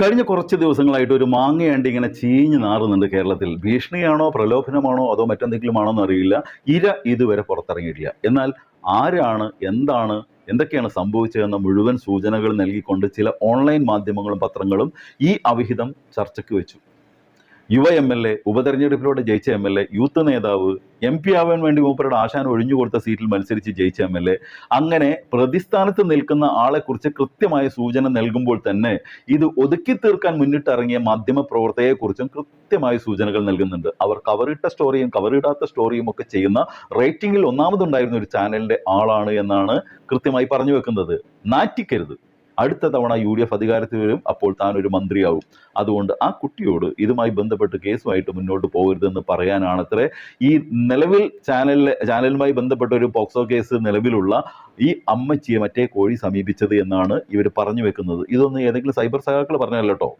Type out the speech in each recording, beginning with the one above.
കഴിഞ്ഞ കുറച്ച് ദിവസങ്ങളായിട്ട് ഒരു മാങ്ങയണ്ടി ഇങ്ങനെ ചീഞ്ഞ് നാറുന്നുണ്ട് കേരളത്തിൽ. ഭീഷണിയാണോ പ്രലോഭനമാണോ അതോ മറ്റെന്തെങ്കിലും ആണോ എന്നറിയില്ല ഇര ഇതുവരെ പുറത്തിറങ്ങിയിട്ടില്ല. എന്നാൽ ആരാണ് എന്താണ് എന്തൊക്കെയാണ് സംഭവിച്ചതെന്ന മുഴുവൻ സൂചനകൾ നൽകിക്കൊണ്ട് ചില ഓൺലൈൻ മാധ്യമങ്ങളും പത്രങ്ങളും ഈ അവിഹിതം ചർച്ചയ്ക്ക് വെച്ചു. യുവ എം എൽ എ ഉപതെരഞ്ഞെടുപ്പിലൂടെ ജയിച്ച എം എൽ എ യൂത്ത് നേതാവ് എം പി ആവാൻ വേണ്ടി മൂപ്പരുടെ ആശാൻ ഒഴിഞ്ഞു കൊടുത്ത സീറ്റിൽ മത്സരിച്ച് ജയിച്ച എം എൽ എ. അങ്ങനെ പ്രതിസ്ഥാനത്ത് നിൽക്കുന്ന ആളെക്കുറിച്ച് കൃത്യമായ സൂചന നൽകുമ്പോൾ തന്നെ ഇത് ഒതുക്കി തീർക്കാൻ മുന്നിട്ടിറങ്ങിയ മാധ്യമ പ്രവർത്തകയെക്കുറിച്ചും കൃത്യമായ സൂചനകൾ നൽകുന്നുണ്ട്. അവർ കവറിട്ട സ്റ്റോറിയും കവറിടാത്ത സ്റ്റോറിയും ഒക്കെ ചെയ്യുന്ന റേറ്റിംഗിൽ ഒന്നാമതുണ്ടായിരുന്ന ഒരു ചാനലിന്റെ ആളാണ് എന്നാണ് കൃത്യമായി പറഞ്ഞു വെക്കുന്നത്. നാറ്റിക്കരുത്. അടുത്ത തവണ യു ഡി എഫ് അധികാരത്തിൽ വരും അപ്പോൾ താൻ ഒരു മന്ത്രിയാവും. അതുകൊണ്ട് ആ കുട്ടിയോട് ഇതുമായി ബന്ധപ്പെട്ട് കേസുമായിട്ട് മുന്നോട്ട് പോകരുതെന്ന് പറയാനാണത്രേ. ഈ നിലവിൽ ചാനലിലെ ചാനലുമായി ബന്ധപ്പെട്ട ഒരു പോക്സോ കേസ് നിലവിലുള്ള ഈ അമ്മച്ചിയെ മറ്റേ കോഴി സമീപിച്ചത് എന്നാണ് ഇവർ പറഞ്ഞു വെക്കുന്നത്. ഇതൊന്നും ഏതെങ്കിലും സൈബർ സഖാക്കൾ പറഞ്ഞല്ലോ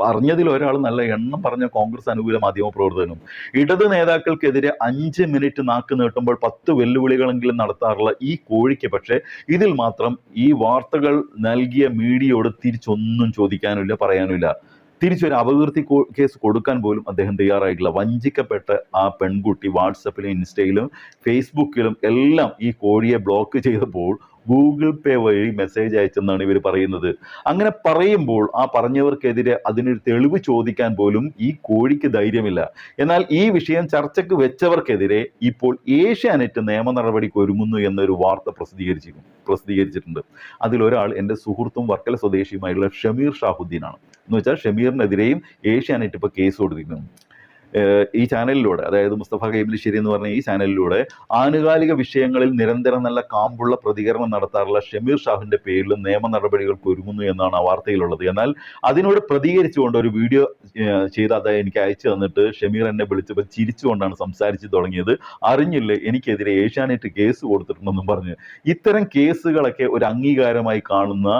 പറഞ്ഞതിൽ ഒരാൾ നല്ല എണ്ണം പറഞ്ഞ കോൺഗ്രസ് അനുകൂല മാധ്യമ പ്രവർത്തകനും. ഇടത് നേതാക്കൾക്കെതിരെ അഞ്ച് മിനിറ്റ് നാക്ക് നീട്ടുമ്പോൾ പത്ത് വെല്ലുവിളികളെങ്കിലും നടത്താറുള്ള ഈ കോഴിക്ക് പക്ഷേ ഇതിൽ മാത്രം ഈ വാർത്തകൾ നൽകിയ മീഡിയയോട് തിരിച്ചൊന്നും ചോദിക്കാനില്ല പറയാനുമില്ല തിരിച്ചൊരു അപകീർത്തി കേസ് കൊടുക്കാൻ പോലും അദ്ദേഹം തയ്യാറായിട്ടില്ല. വഞ്ചിക്കപ്പെട്ട ആ പെൺകുട്ടി വാട്സപ്പിലും ഇൻസ്റ്റയിലും ഫേസ്ബുക്കിലും എല്ലാം ഈ കോഴിയെ ബ്ലോക്ക് ചെയ്തപ്പോൾ ഗൂഗിൾ പേ വഴി മെസ്സേജ് അയച്ചെന്നാണ് ഇവർ പറയുന്നത്. അങ്ങനെ പറയുമ്പോൾ ആ പറഞ്ഞവർക്കെതിരെ അതിനൊരു തെളിവ് ചോദിക്കാൻ പോലും ഈ കോഴിക്ക് ധൈര്യമില്ല. എന്നാൽ ഈ വിഷയം ചർച്ചയ്ക്ക് വെച്ചവർക്കെതിരെ ഇപ്പോൾ ഏഷ്യാനെറ്റ് നിയമ നടപടിക്ക് ഒരുങ്ങുന്നു എന്നൊരു വാർത്ത പ്രസിദ്ധീകരിച്ചിരുന്നു പ്രസിദ്ധീകരിച്ചിട്ടുണ്ട്. അതിലൊരാൾ എന്റെ സുഹൃത്തും വർക്കല സ്വദേശിയുമായുള്ള ഷമീർ ഷാഹുദ്ദീനാണ്. എന്ന് വെച്ചാൽ ഷമീറിനെതിരെയും ഏഷ്യാനെറ്റ് ഇപ്പോൾ കേസ് കൊടുത്തിരിക്കുന്നു. ഈ ചാനലിലൂടെ അതായത് മുസ്തഫ കൈബലിശ്ശേരി എന്ന് പറഞ്ഞ ഈ ചാനലിലൂടെ ആനുകാലിക വിഷയങ്ങളിൽ നിരന്തരം നല്ല കാമ്പുള്ള പ്രതികരണം നടത്താറുള്ള ഷമീർ ഷാഹിന്റെ പേരിലും നിയമ നടപടികൾക്ക് ഒരുങ്ങുന്നു എന്നാണ് ആ വാർത്തയിലുള്ളത്. എന്നാൽ അതിനോട് പ്രതികരിച്ചുകൊണ്ട് ഒരു വീഡിയോ ചെയ്ത അത് എനിക്ക് അയച്ചു തന്നിട്ട് ഷമീർ എന്നെ വിളിച്ചപ്പോൾ ചിരിച്ചുകൊണ്ടാണ് സംസാരിച്ചു തുടങ്ങിയത്. അറിഞ്ഞില്ലേ എനിക്കെതിരെ ഏഷ്യാനെറ്റ് കേസ് കൊടുത്തിട്ടുണ്ടെന്നും പറഞ്ഞ്. ഇത്തരം കേസുകളൊക്കെ ഒരു അംഗീകാരമായി കാണുന്ന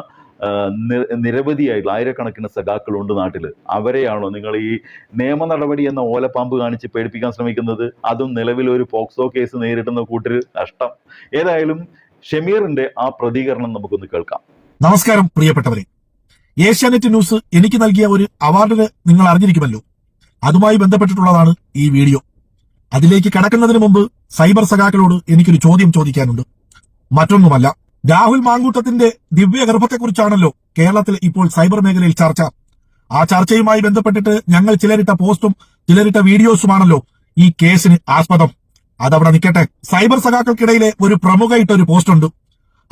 നിരവധിയായിട്ടുള്ള ആയിരക്കണക്കിന് സഖാക്കളുണ്ട് നാട്ടിൽ അവരെയാണോ നിങ്ങൾ ഈ നിയമ നടപടി എന്ന ഓലപ്പാമ്പ് കാണിച്ച് പേടിപ്പിക്കാൻ ശ്രമിക്കുന്നത്? അതും നിലവിൽ ഒരു പോക്സോ കേസ് നേരിടുന്ന കൂട്ടർ നഷ്ടം. ഏതായാലും ഷെമീറിന്റെ ആ പ്രതികരണം നമുക്കൊന്ന് കേൾക്കാം. നമസ്കാരം പ്രിയപ്പെട്ടവരെ. ഏഷ്യാനെറ്റ് ന്യൂസ് എനിക്ക് നൽകിയ ഒരു അവാർഡിന് നിങ്ങൾ അറിഞ്ഞിരിക്കുമല്ലോ. അതുമായി ബന്ധപ്പെട്ടിട്ടുള്ളതാണ് ഈ വീഡിയോ. അതിലേക്ക് കടക്കുന്നതിന് മുമ്പ് സൈബർ സഖാക്കളോട് എനിക്കൊരു ചോദ്യം ചോദിക്കാനുണ്ട്. മറ്റൊന്നുമല്ല രാഹുൽ മാങ്കൂട്ടത്തിന്റെ ദിവ്യഗർഭത്തെക്കുറിച്ചാണല്ലോ കേരളത്തിൽ ഇപ്പോൾ സൈബർ മേഖലയിൽ ചർച്ച. ആ ചർച്ചയുമായി ബന്ധപ്പെട്ടിട്ട് ഞങ്ങൾ ചിലരിട്ട പോസ്റ്റും ചിലരിട്ട വീഡിയോസുമാണല്ലോ ഈ കേസിന് ആസ്പദം. അതവിടെ നിൽക്കട്ടെ. സൈബർ സഖാക്കൾക്കിടയിലെ ഒരു പ്രമുഖ ഒരു പോസ്റ്റ് ഉണ്ട്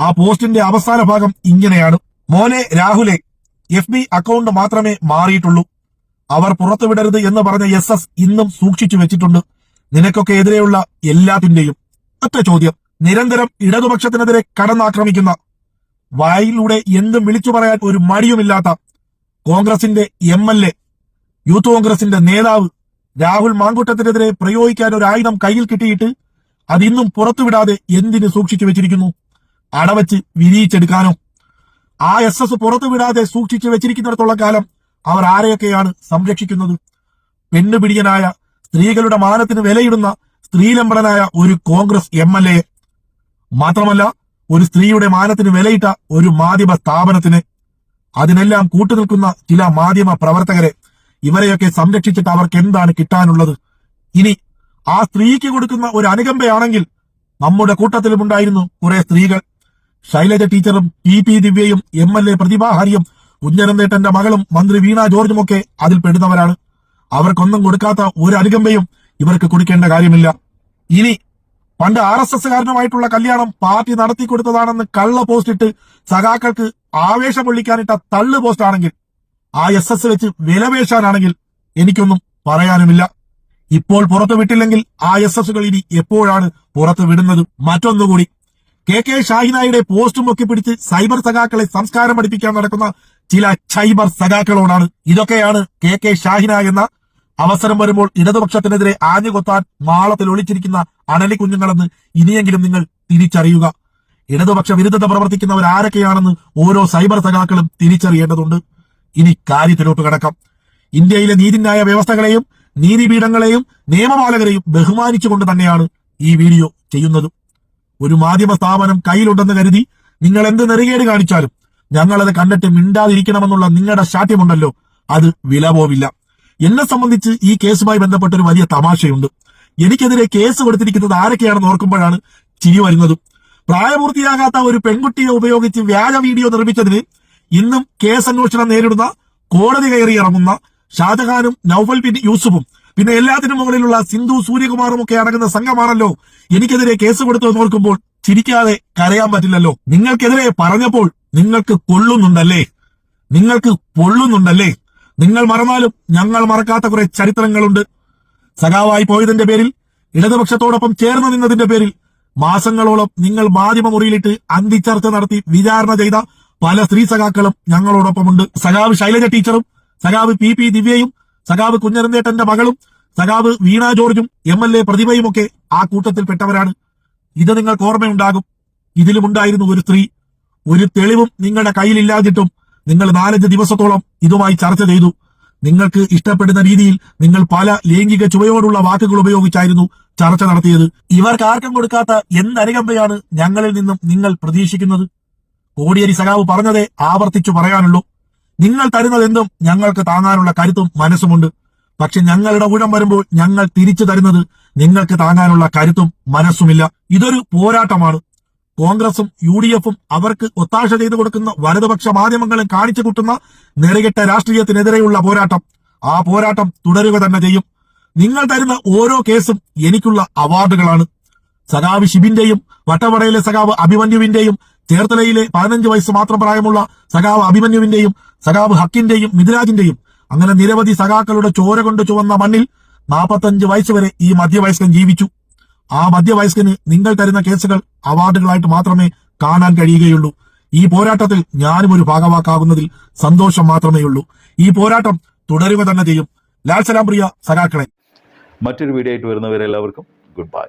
ആ പോസ്റ്റിന്റെ അവസാന ഭാഗം ഇങ്ങനെയാണ്. മോനെ രാഹുലെ എഫ് ബി അക്കൗണ്ട് മാത്രമേ മാറിയിട്ടുള്ളൂ. അവർ പുറത്തുവിടരുത് എന്ന് പറഞ്ഞ എസ് എസ് ഇന്നും സൂക്ഷിച്ചു വെച്ചിട്ടുണ്ട്. നിനക്കൊക്കെ എതിരെയുള്ള എല്ലാത്തിന്റെയും. ഒറ്റ ചോദ്യം. നിരന്തരം ഇടതുപക്ഷത്തിനെതിരെ കടന്നാക്രമിക്കുന്ന വായിലൂടെ എന്തും വിളിച്ചു പറയാൻ ഒരു മടിയുമില്ലാത്ത കോൺഗ്രസിന്റെ എം എൽ എ യൂത്ത് കോൺഗ്രസിന്റെ നേതാവ് രാഹുൽ മാങ്കുട്ടത്തിനെതിരെ പ്രയോഗിക്കാൻ ഒരു ആയുധം കയ്യിൽ കിട്ടിയിട്ട് അതിന്നും പുറത്തുവിടാതെ എന്തിന് സൂക്ഷിച്ചു വെച്ചിരിക്കുന്നു? അടവച്ച് വിരിയിച്ചെടുക്കാനോ? ആ എസ് എസ് പുറത്തുവിടാതെ സൂക്ഷിച്ചു വെച്ചിരിക്കുന്നിടത്തോളം കാലം അവർ ആരെയൊക്കെയാണ് സംരക്ഷിക്കുന്നത്? പെണ്ണുപിടിയനായ സ്ത്രീകളുടെ മാനത്തിന് വിലയിടുന്ന സ്ത്രീലംബനായ ഒരു കോൺഗ്രസ് എം എൽ എ മാത്രമല്ല ഒരു സ്ത്രീയുടെ മാനത്തിന് വിലയിട്ട ഒരു മാധ്യമ സ്ഥാപനത്തിന് അതിനെല്ലാം കൂട്ടുനിൽക്കുന്ന ചില മാധ്യമ പ്രവർത്തകരെ ഇവരെയൊക്കെ സംരക്ഷിച്ചിട്ട് അവർക്ക് എന്താണ് കിട്ടാനുള്ളത്? ഇനി ആ സ്ത്രീക്ക് കൊടുക്കുന്ന ഒരു അനുകമ്പയാണെങ്കിൽ നമ്മുടെ കൂട്ടത്തിലും ഉണ്ടായിരുന്നു കുറെ സ്ത്രീകൾ. ശൈലജ ടീച്ചറും പി പി ദിവ്യയും എം എൽ എ പ്രതിഭാഹാരിയും കുഞ്ഞനന്തേട്ടന്റെ മകളും മന്ത്രി വീണ ജോർജും ഒക്കെ അതിൽ പെടുന്നവരാണ്. അവർക്കൊന്നും കൊടുക്കാത്ത ഒരു അനുകമ്പയും ഇവർക്ക് കൊടുക്കേണ്ട കാര്യമില്ല. ഇനി പണ്ട് ആർ എസ് എസ്സുകാരനുമായിട്ടുള്ള കല്യാണം പാർട്ടി നടത്തി കൊടുത്തതാണെന്ന് കള്ള പോസ്റ്റ് ഇട്ട് സഖാക്കൾക്ക് ആവേശം പൊള്ളിക്കാനിട്ട തള്ളു പോസ്റ്റ് ആണെങ്കിൽ ആ എസ് എസ് വെച്ച് വിലപേശാനാണെങ്കിൽ എനിക്കൊന്നും പറയാനുമില്ല. ഇപ്പോൾ പുറത്തു വിട്ടില്ലെങ്കിൽ ആ എസ് എസുകൾ ഇനി എപ്പോഴാണ് പുറത്തു വിടുന്നത്? മറ്റൊന്നുകൂടി കെ കെ ഷാഹിനായുടെ പോസ്റ്റും ഒക്കെ പിടിച്ച് സൈബർ സഖാക്കളെ സംസ്കാരം പഠിപ്പിക്കാൻ നടക്കുന്ന ചില സൈബർ സഖാക്കളോടാണ്. ഇതൊക്കെയാണ് കെ കെ ഷാഹിന എന്ന അവസരം വരുമ്പോൾ ഇടതുപക്ഷത്തിനെതിരെ ആഞ്ഞുകൊത്താൻ മാളത്തിൽ ഒളിച്ചിരിക്കുന്ന അണലി കുഞ്ഞുങ്ങളെന്ന് ഇനിയെങ്കിലും നിങ്ങൾ തിരിച്ചറിയുക. ഇടതുപക്ഷ വിരുദ്ധത പ്രവർത്തിക്കുന്നവർ ആരൊക്കെയാണെന്ന് ഓരോ സൈബർ സഖാക്കളും തിരിച്ചറിയേണ്ടതുണ്ട്. ഇനി കാര്യത്തിലോട്ട് കടക്കാം. ഇന്ത്യയിലെ നീതിന്യായ വ്യവസ്ഥകളെയും നീതിപീഠങ്ങളെയും നിയമപാലകരെയും ബഹുമാനിച്ചുകൊണ്ട് തന്നെയാണ് ഈ വീഡിയോ ചെയ്യുന്നത്. ഒരു മാധ്യമ സ്ഥാപനം കയ്യിലുണ്ടെന്ന് കരുതി നിങ്ങൾ എന്ത് നെറുകേട് കാണിച്ചാലും ഞങ്ങളത് കണ്ടിട്ട് മിണ്ടാതിരിക്കണമെന്നുള്ള നിങ്ങളുടെ ശാഠ്യമുണ്ടല്ലോ. അത് വില പോവില്ല എന്നെ സംബന്ധിച്ച് ഈ കേസുമായി ബന്ധപ്പെട്ട ഒരു വലിയ തമാശയുണ്ട്. എനിക്കെതിരെ കേസ് കൊടുത്തിരിക്കുന്നത് ആരൊക്കെയാണെന്ന് ഓർക്കുമ്പോഴാണ് ചിരി വരുന്നത്. പ്രായപൂർത്തിയാകാത്ത ഒരു പെൺകുട്ടിയെ ഉപയോഗിച്ച് വ്യാജ വീഡിയോ നിർമ്മിച്ചതിന് ഇന്നും കേസ് അന്വേഷണം നേരിടുന്ന കോടതി കയറി ഇറങ്ങുന്ന ഷാജഹാനും നൌഫൽ ബിൻ യൂസുഫും പിന്നെ എല്ലാത്തിനും മുകളിലുള്ള സിന്ധു സൂര്യകുമാറും ഒക്കെ അടങ്ങുന്ന സംഘമാണല്ലോ എനിക്കെതിരെ കേസ് കൊടുത്തു ഓർക്കുമ്പോൾ ചിരിക്കാതെ കരയാൻ പറ്റില്ലല്ലോ. നിങ്ങൾക്കെതിരെ പറഞ്ഞപ്പോൾ നിങ്ങൾക്ക് കൊള്ളുന്നുണ്ടല്ലേ? നിങ്ങൾക്ക് പൊള്ളുന്നുണ്ടല്ലേ നിങ്ങൾ മറന്നാലും ഞങ്ങൾ മറക്കാത്ത കുറെ ചരിത്രങ്ങളുണ്ട്. സഖാവായി പോയതിന്റെ പേരിൽ ഇടതുപക്ഷത്തോടൊപ്പം ചേർന്ന് നിന്നതിന്റെ പേരിൽ മാസങ്ങളോളം നിങ്ങൾ മാധ്യമ മുറിയിലിട്ട് അന്തിച്ചർച്ച നടത്തി വിചാരണ ചെയ്ത പല സ്ത്രീ സഖാക്കളും ഞങ്ങളോടൊപ്പമുണ്ട്. സഖാവ് ശൈലജ ടീച്ചറും സഖാവ് പി പി ദിവ്യയും സഖാവ് കുഞ്ഞരന്തേട്ടന്റെ മകളും സഖാവ് വീണ ജോർജും എം എൽ എ പ്രതിഭയും ഒക്കെ ആ കൂട്ടത്തിൽപ്പെട്ടവരാണ് ഇത് നിങ്ങൾക്ക് ഓർമ്മയുണ്ടാകും. ഇതിലുമുണ്ടായിരുന്നു ഒരു സ്ത്രീ. ഒരു തെളിവും നിങ്ങളുടെ കയ്യിലില്ലാതിട്ടും നിങ്ങൾ നാലഞ്ച് ദിവസത്തോളം ഇതുമായി ചർച്ച ചെയ്തു. നിങ്ങൾക്ക് ഇഷ്ടപ്പെടുന്ന രീതിയിൽ നിങ്ങൾ പല ലൈംഗിക ചുവയോടുള്ള വാക്കുകൾ ഉപയോഗിച്ചായിരുന്നു ചർച്ച നടത്തിയത്. ഇവർക്ക് ആർക്കും കൊടുക്കാത്ത എന്തനുകമ്പയാണ് ഞങ്ങളിൽ നിന്നും നിങ്ങൾ പ്രതീക്ഷിക്കുന്നത്. കോടിയേരി സഖാവ് പറഞ്ഞതേ ആവർത്തിച്ചു പറയാനുള്ളൂ. നിങ്ങൾ തരുന്നതെന്തും ഞങ്ങൾക്ക് താങ്ങാനുള്ള കരുത്തും മനസ്സുമുണ്ട്. പക്ഷെ ഞങ്ങളുടെ ഊഴം വരുമ്പോൾ ഞങ്ങൾ തിരിച്ചു തരുന്നത് നിങ്ങൾക്ക് താങ്ങാനുള്ള കരുത്തും മനസ്സുമില്ല. ഇതൊരു പോരാട്ടമാണ്. കോൺഗ്രസും യു ഡി എഫും അവർക്ക് ഒത്താശ ചെയ്തു കൊടുക്കുന്ന വലതുപക്ഷ മാധ്യമങ്ങളും കാണിച്ചു കൂട്ടുന്ന നെറുകെട്ട രാഷ്ട്രീയത്തിനെതിരെയുള്ള പോരാട്ടം. ആ പോരാട്ടം തുടരുക തന്നെ ചെയ്യും. നിങ്ങൾ തരുന്ന ഓരോ കേസും എനിക്കുള്ള അവാർഡുകളാണ്. സഖാവ് ഷിബിന്റെയും വട്ടവടയിലെ സഖാവ് അഭിമന്യുവിന്റെയും ചേർത്തലയിലെ പതിനഞ്ച് വയസ്സ് മാത്രം പ്രായമുള്ള സഖാവ് അഭിമന്യുവിന്റെയും സഖാവ് ഹക്കിന്റെയും മിഥുരാജിന്റെയും അങ്ങനെ നിരവധി സഖാക്കളുടെ ചോര കൊണ്ട് ചുവന്ന മണ്ണിൽ നാൽപ്പത്തഞ്ച് വയസ്സ് വരെ ഈ മധ്യവയസ്കൻ ജീവിച്ചു. ആ മധ്യവയസ്കന് നിങ്ങൾ തരുന്ന കേസുകൾ അവാർഡുകളായിട്ട് മാത്രമേ കാണാൻ കഴിയുകയുള്ളൂ. ഈ പോരാട്ടത്തിൽ ഞാനും ഒരു ഭാഗവാക്കാകുന്നതിൽ സന്തോഷം മാത്രമേയുള്ളൂ ഈ പോരാട്ടം തുടരുക തന്നെ ചെയ്യും. ലാൽ സലാം പ്രിയ സഖാക്കളെ. മറ്റൊരു വീഡിയോ ആയിട്ട് വരുന്നവരെല്ലാവർക്കും ഗുഡ് ബൈ.